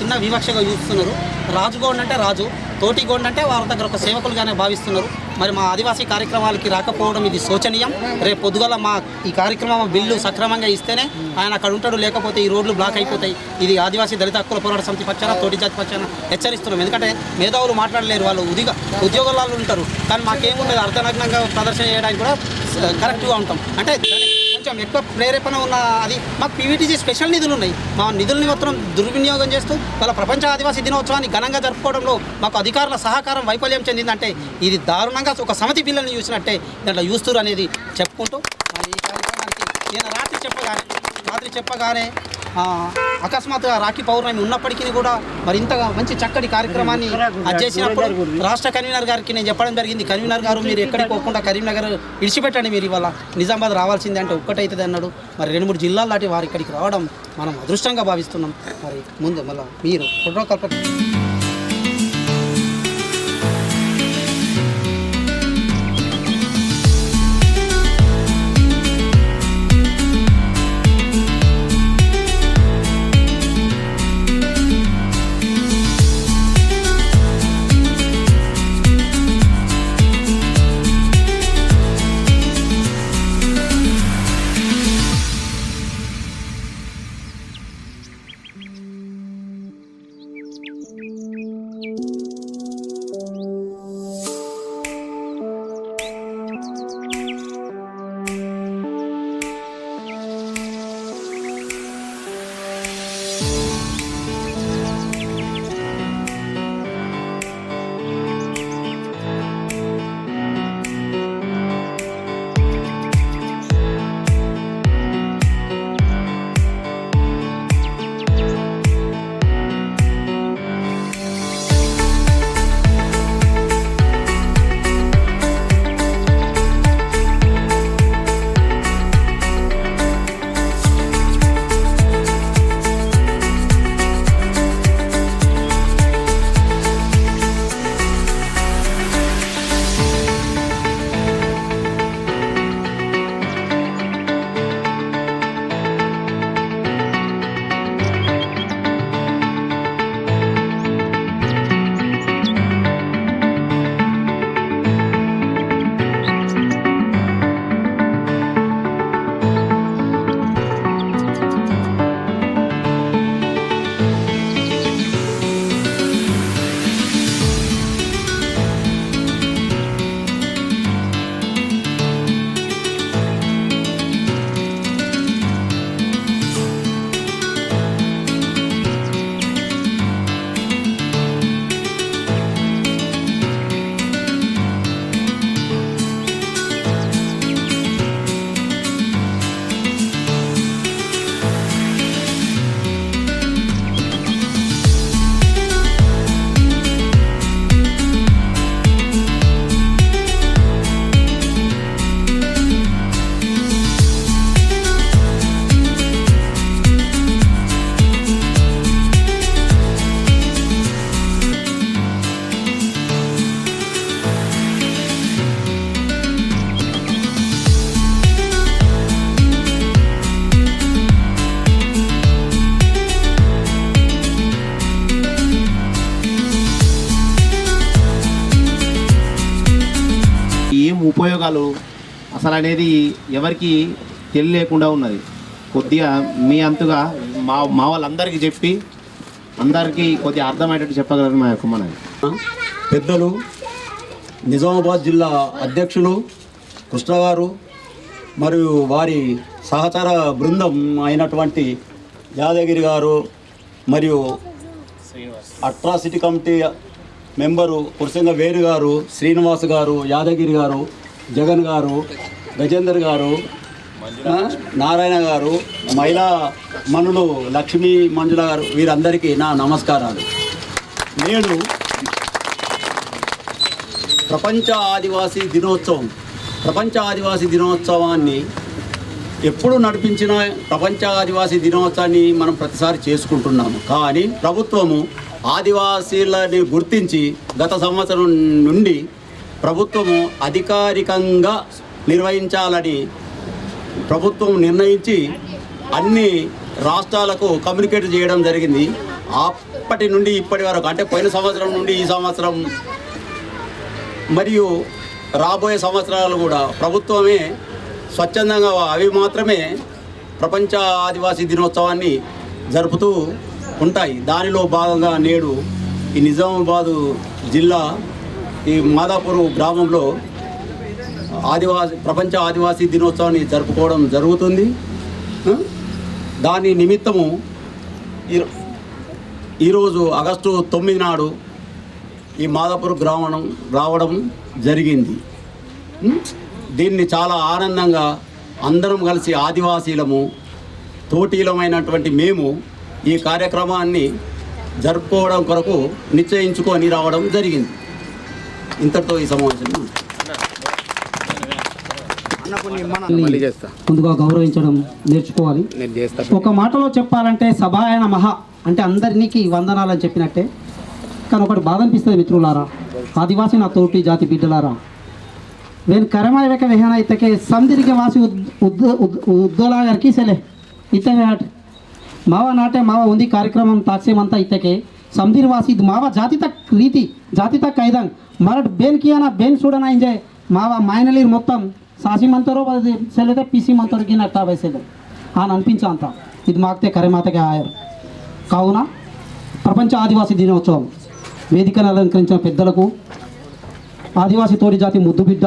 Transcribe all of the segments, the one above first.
చిన్న వివక్షగా చూస్తున్నారు రాజుగోండ్ అంటే రాజు తోటి అంటే వారి దగ్గర ఒక సేవకులుగానే భావిస్తున్నారు. మరి మా ఆదివాసీ కార్యక్రమాలకి రాకపోవడం ఇది శోచనీయం. రేపు పొద్దుగల మా ఈ కార్యక్రమం బిల్లు సక్రమంగా ఇస్తేనే ఆయన అక్కడ ఉంటాడు లేకపోతే ఈ రోడ్లు బ్లాక్ అయిపోతాయి. ఇది ఆదివాసీ దళిత హక్కుల పోరాట సమితి పక్షాన తోటి జాతి పక్షాన హెచ్చరిస్తున్నాం. ఎందుకంటే మేధావులు మాట్లాడలేరు వాళ్ళు ఉదిగా ఉద్యోగాలు ఉంటారు. కానీ మాకేముండదు అర్ధనగ్నంగా ప్రదర్శన చేయడానికి కూడా కరెక్ట్గా ఉంటాం. అంటే కొంచెం ఎక్కువ ప్రేరేపణ ఉన్న అది. మాకు పీవీటీసీ స్పెషల్ నిధులు ఉన్నాయి. మా నిధులని మాత్రం దుర్వినియోగం చేస్తూ వాళ్ళ ప్రపంచ ఆదివాసీ దినోత్సవాన్ని ఘనంగా జరుపుకోవడంలో మాకు అధికారుల సహకారం వైఫల్యం చెందిందంటే ఇది దారుణంగా ఒక సమితి పిల్లల్ని చూసినట్టే దాంట్లో చూస్తూరు అనేది చెప్పుకుంటూ మరి ఈ కార్యక్రమానికి నేను రాత్రి చెప్పగానే రాత్రి చెప్పగానే అకస్మాత్తుగా రాఖీ పౌర్ణమి ఉన్నప్పటికీ కూడా మరి ఇంతగా మంచి చక్కటి కార్యక్రమాన్ని చేసినప్పుడు రాష్ట్ర కన్వీనర్ గారికి నేను చెప్పడం జరిగింది. కన్వీనర్ గారు మీరు ఎక్కడికి పోకుండా కరీంనగర్ విడిచిపెట్టండి మీరు ఇవాళ. నిజామాబాద్ రావాల్సిందే అంటే ఒక్కటైతుంది అన్నాడు. మరి రెండు మూడు జిల్లాల దాటి వారు ఇక్కడికి రావడం మనం అదృష్టంగా భావిస్తున్నాం. మరి ముందు మళ్ళీ మీరు ప్రోటోకాల్ ప్రకారం ఉపయోగాలు అసలు అనేది ఎవరికి తెలియలేకుండా ఉన్నది. కొద్దిగా మీ అంతుగా మా మా వాళ్ళందరికీ చెప్పి అందరికీ కొద్దిగా అర్థమయ్యేటట్టు చెప్పగలరు మా యొక్క మనవి. పెద్దలు నిజామాబాద్ జిల్లా అధ్యక్షులు కృష్ణ గారు మరియు వారి సహచర బృందం అయినటువంటి యాదగిరి గారు మరియు అట్రాసిటీ కమిటీ మెంబరు కురసింగ వేరు గారు శ్రీనివాస్ గారు యాదగిరి గారు జగన్ గారు గజేందర్ గారు నారాయణ గారు మహిళా మనులు లక్ష్మీ మంజుల గారు వీరందరికీ నా నమస్కారాలు. నేడు ప్రపంచ ఆదివాసీ దినోత్సవం ప్రపంచ ఆదివాసీ దినోత్సవాన్ని ఎప్పుడు నడిపించిన ప్రపంచ ఆదివాసీ దినోత్సవాన్ని మనం ప్రతిసారి చేసుకుంటున్నాము. కానీ ప్రభుత్వము ఆదివాసీలని గుర్తించి గత సంవత్సరం నుండి ప్రభుత్వము అధికారికంగా నిర్వహించాలని ప్రభుత్వం నిర్ణయించి అన్ని రాష్ట్రాలకు కమ్యూనికేట్ చేయడం జరిగింది. అప్పటి నుండి ఇప్పటి వరకు అంటే పోయిన సంవత్సరం నుండి ఈ సంవత్సరం మరియు రాబోయే సంవత్సరాలు కూడా ప్రభుత్వమే స్వచ్ఛందంగా అవి మాత్రమే ప్రపంచ ఆదివాసీ దినోత్సవాన్ని జరుపుతూ ఉంటాయి. దానిలో భాగంగా నేడు ఈ నిజామాబాదు జిల్లా ఈ మాదాపూర్ గ్రామంలో ఆదివాసి ప్రపంచ ఆదివాసీ దినోత్సవాన్ని జరుపుకోవడం జరుగుతుంది. దాని నిమిత్తము ఈ- ఈరోజు ఆగస్టు తొమ్మిది నాడు ఈ మాదాపూర్ గ్రామం రావడం జరిగింది. దీన్ని చాలా ఆనందంగా అందరం కలిసి ఆదివాసీలము తోటీలమైనటువంటి మేము ఈ కార్యక్రమాన్ని జరుపుకోవడం కొరకు నిశ్చయించుకొని రావడం జరిగింది. ఇంతటితో ఈ సమావేశం ముందుగా గౌరవించడం నేర్చుకోవాలి. ఒక మాటలో చెప్పాలంటే సభాయన మహా అంటే అందరినీకి వందనాలని చెప్పినట్టే. కానీ ఒకటి బాధ అనిపిస్తుంది మిత్రులారా. ఆదివాసి నా తోటి జాతి బిడ్డలారా. నేను కరమాయక విహాన ఇతకే సందిరికి వాసి ఉద్ద ఉద్దోలా గారికి సెలే. ఇతనే మావ నాటే మావ ఉంది కార్యక్రమం తాక్సేమంతా ఇతకే. સમધીરવાસી માવા જાતિ તક రీతి જાતિ તક કૈદંગ మరట్ బేన్ కియానా బేన్ చూడనా ఇంజే మావా మాయనలీర్ మొత్తం సాసి మంతరో సెల్లతే పిసి మంతరో నట్టా అట్టా వేసేది అని అనిపించంత ఇది మాకితే కరిమాతగా ఆయారు కావున ప్రపంచ ఆదివాసీ దినోత్సవం వేదికను అలంకరించిన పెద్దలకు ఆదివాసీ తోటి జాతి ముద్దు బిడ్డ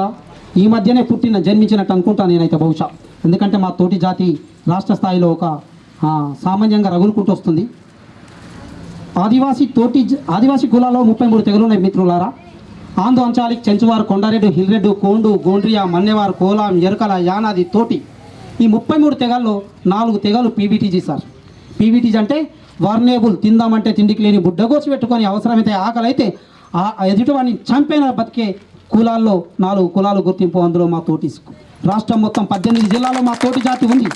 ఈ మధ్యనే పుట్టిన జన్మించినట్టు అనుకుంటా నేనైతే బహుశా ఎందుకంటే మా తోటి జాతి రాష్ట్ర స్థాయిలో ఒక సామాన్యంగా రగులుకుంటూ వస్తుంది ఆదివాసీ తోటి ఆదివాసీ కులాల్లో ముప్పై మూడు తెగలు ఉన్నాయి మిత్రులారా. ఆంధ్ర అంచాలిక్ చెంచువారు కొండారెడ్డి హిల్రెడ్డు కోండు గోండ్రియా మన్నెవారు కోలాం ఎరకల యానాది తోటి ఈ ముప్పై మూడు తెగల్లో నాలుగు తెగలు పీవీటీజీ సార్. పీవీటీజీ అంటే వర్నేబుల్ తిందామంటే తిండికి లేని బుడ్డగోసి పెట్టుకొని అవసరమైతే ఆకలి అయితే ఆ ఎదుటివాడిని చంపైన బతికే కులాల్లో నాలుగు కులాలు గుర్తింపు అందులో మా తోటి రాష్ట్రం మొత్తం పద్దెనిమిది జిల్లాలో మా తోటి జాతి ఉంది.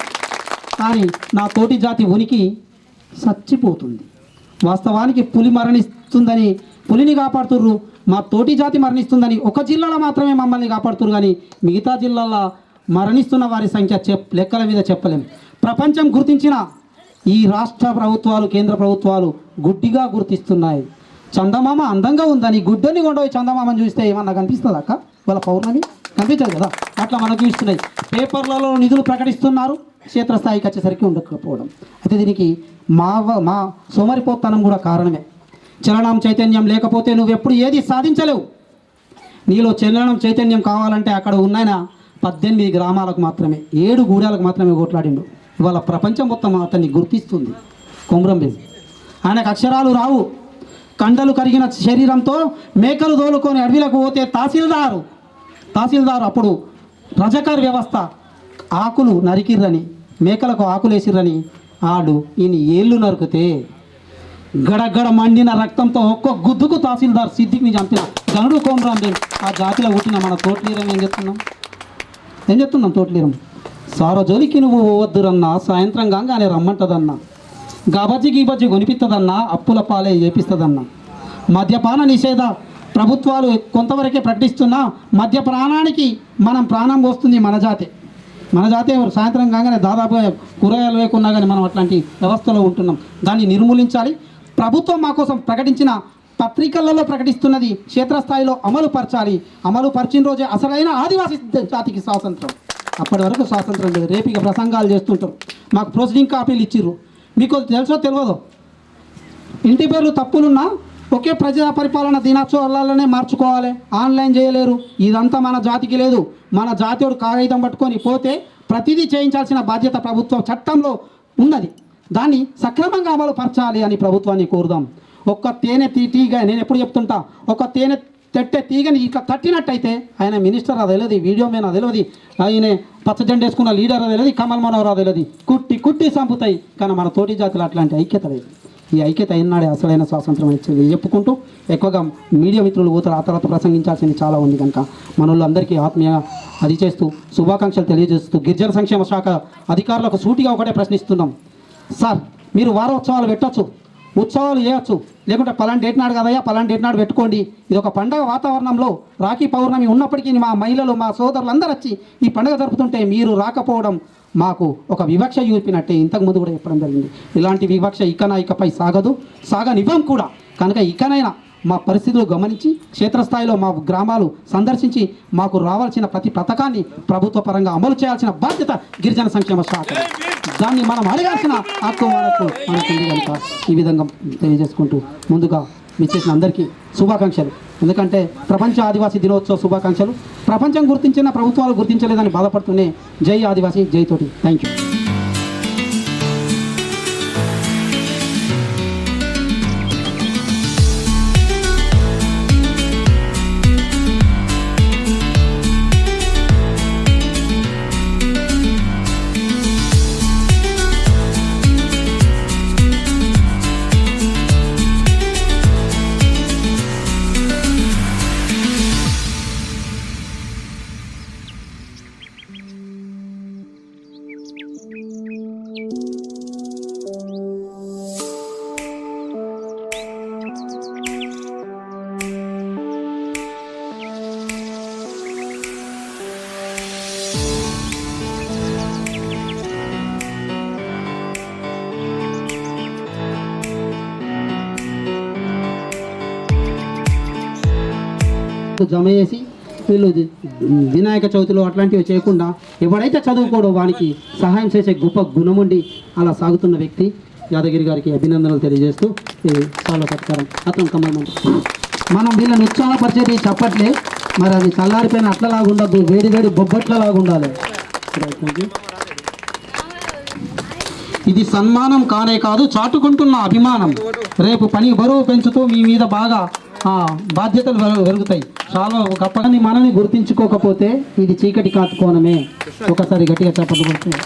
కానీ నా తోటి జాతి ఉనికి చచ్చిపోతుంది. వాస్తవానికి పులి మరణిస్తుందని పులిని కాపాడుతుర్రు. మా తోటి జాతి మరణిస్తుందని ఒక జిల్లాలో మాత్రమే మమ్మల్ని కాపాడుతురు కానీ మిగతా జిల్లాల్లో మరణిస్తున్న వారి సంఖ్య చెప్ లెక్కల మీద చెప్పలేం. ప్రపంచం గుర్తించిన ఈ రాష్ట్ర ప్రభుత్వాలు కేంద్ర ప్రభుత్వాలు గుడ్డిగా గుర్తిస్తున్నాయి. చందమామ అందంగా ఉందని గుడ్డని కొండపోయి చందమామని చూస్తే ఏమన్నా కనిపిస్తుంది అక్క? వాళ్ళ పౌర్ణమి? కనిపించదు కదా? అట్లా మనకు చూస్తున్నాయి. పేపర్లలో నిధులు ప్రకటిస్తున్నారు. క్షేత్రస్థాయికి వచ్చేసరికి ఉండకపోవడం. అయితే దీనికి మా వ- మా సోమరిపోతనం కూడా కారణమే. చలనం చైతన్యం లేకపోతే నువ్వు ఎప్పుడు ఏది సాధించలేవు. నీలో చలనం చైతన్యం కావాలంటే అక్కడ ఉన్నాయన పద్దెనిమిది గ్రామాలకు మాత్రమే ఏడు గూడాలకు మాత్రమే కొట్లాడిండు. ఇవాళ ప్రపంచం మొత్తం అతన్ని గుర్తిస్తుంది. కొమరం ఆయనకు అక్షరాలు రావు. కండలు కరిగిన శరీరంతో మేకలు తోలుకొని అడవిలకు పోతే తహసీల్దారు. తహసీల్దారు అప్పుడు రజకర్ వ్యవస్థ ఆకులు నరికిర్రని మేకలకు ఆకులేసిర్రని ఆడు ఈయన ఏళ్ళు నరికితే. గడగడ మండిన రక్తంతో ఒక్క గుద్దుకు తహసీల్దార్ సిద్దిక్ని చంపిన గనుడు కోమరాం ఆ జాతిలో పుట్టిన మన తోటలీరం ఏం చెప్తున్నాం ఏం చెప్తున్నాం తోటలీరం? సారో నువ్వు పోవద్దురన్నా సాయంత్రం కాగానే రమ్మంటదన్నా. గబజ్జి గీబజ్జి కొనిపిస్తుందన్నా అప్పుల పాలే చేపిస్తుందన్నా మద్యపాన నిషేధ ప్రభుత్వాలు కొంతవరకే ప్రకటిస్తున్నా మద్య ప్రాణానికి మనం ప్రాణం పోస్తుంది మన జాతే. మన జాతీయ సాయంత్రం కాగానే దాదాపుగా కూరగాయలు వేయకున్నా కానీ మనం అట్లాంటి వ్యవస్థలో ఉంటున్నాం. దాన్ని నిర్మూలించాలి. ప్రభుత్వం మా కోసం ప్రకటించిన పత్రికలలో ప్రకటిస్తున్నది క్షేత్రస్థాయిలో అమలు పరచాలి అమలు పరిచిన రోజే అసలైన ఆదివాసీ జాతికి స్వాతంత్రం. అప్పటి వరకు స్వాతంత్రం లేదు. రేపు ఇక ప్రసంగాలు చేస్తుంటారు మాకు ప్రొసీడింగ్ కాపీలు ఇచ్చిర్రు. మీకు తెలుసో తెలియదు? ఇంటి పేర్లు తప్పులున్నా ఒకే ప్రజా పరిపాలన దినోత్సవాలనే మార్చుకోవాలి. ఆన్లైన్ చేయలేరు. ఇదంతా మన జాతికి లేదు. మన జాతీయుడు కాగితం పట్టుకొని పోతే ప్రతిదీ చేయించాల్సిన బాధ్యత ప్రభుత్వం చట్టంలో ఉన్నది. దాన్ని సక్రమంగా అమలు పరచాలి అని ప్రభుత్వాన్ని కోరుదాం. ఒక్క తేనె తీ తీగ నేను ఎప్పుడు చెప్తుంటా? ఒక తేనె తట్టే తీగని ఇట్లా తట్టినట్టయితే ఆయన మినిస్టర్ అది తెలియదు వీడియో మీద తెలియదు ఆయన పచ్చజెండా వేసుకున్న లీడర్ అది తెలియదు కమల్ మనోహర్ తెలియదు కుట్టి కుట్టి సంపుతాయి. కానీ మన తోటి జాతులు అట్లాంటి ఐక్యత లేదు. ఈ ఐక్యత అయినాడే అసలైన స్వాతంత్రం అని చెప్పి చెప్పుకుంటూ ఎక్కువగా మీడియా మిత్రులు పోతారు ఆ తర్వాత ప్రసంగించాల్సింది చాలా ఉంది కనుక. మనోళ్ళు అందరికీ ఆత్మీయ అది చేస్తూ శుభాకాంక్షలు తెలియజేస్తూ గిరిజన సంక్షేమ శాఖ అధికారులకు సూటిగా ఒకటే ప్రశ్నిస్తున్నాం. సార్ మీరు వారోత్సవాలు పెట్టొచ్చు ఉత్సవాలు చేయొచ్చు లేకుంటే పలాంటి డేట్ నాడు కదయ్యా పలాంటి డేట్ నాడు పెట్టుకోండి. ఇది ఒక పండగ వాతావరణంలో రాఖీ పౌర్ణమి ఉన్నప్పటికీ మా మహిళలు మా సోదరులు అందరూ వచ్చి ఈ పండగ జరుపుతుంటే మీరు రాకపోవడం మాకు ఒక వివక్ష చూపినట్టే ఇంతకుముందు కూడా చెప్పడం జరిగింది. ఇలాంటి వివక్ష ఇకనాయికపై ఇకపై సాగదు. సాగనివ్వం కూడా. కనుక ఇకనైనా మా పరిస్థితులు గమనించి క్షేత్రస్థాయిలో మా గ్రామాలు సందర్శించి మాకు రావాల్సిన ప్రతి పథకాన్ని ప్రభుత్వ పరంగా అమలు చేయాల్సిన బాధ్యత గిరిజన సంక్షేమ శాఖ. దాన్ని మనం అడగాల్సిన హక్కు మనకు మనకు ఈ విధంగా తెలియజేసుకుంటూ ముందుగా విచ్చేసిన అందరికీ శుభాకాంక్షలు. ఎందుకంటే ప్రపంచ ఆదివాసీ దినోత్సవ శుభాకాంక్షలు. ప్రపంచం గుర్తించిన ప్రభుత్వాలు గుర్తించలేదని బాధపడుతూనే జై ఆదివాసీ జై తోటి. థ్యాంక్ యూ జమ చేసి వీళ్ళు వినాయక చవితిలో అట్లాంటివి చేయకుండా ఎవడైతే చదువుకోడో వానికి సహాయం చేసే గొప్ప గుణముండి అలా సాగుతున్న వ్యక్తి యాదగిరి గారికి అభినందనలు తెలియజేస్తూ చాలా సత్కారం. అతను కమలం మనం వీళ్ళని ఉత్సాహపరిచేది చెప్పట్లే. మరి అది చల్లారిపోయిన అట్లలాగా ఉండద్దు. వేడి వేడి బొబ్బట్లలాగా ఉండాలి. ఇది సన్మానం కానే కాదు చాటుకుంటున్న అభిమానం. రేపు పని బరువు పెంచుతూ మీ మీద బాగా బాధ్యతలు పెరుగుతాయి చాలా గొప్పని మనల్ని గుర్తించుకోకపోతే ఇది చీకటి కాతుకోనమే ఒకసారి గట్టిగా చెప్పబడుతుంది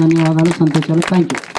ధన్యవాదాలు సంతోషాలు. Thank you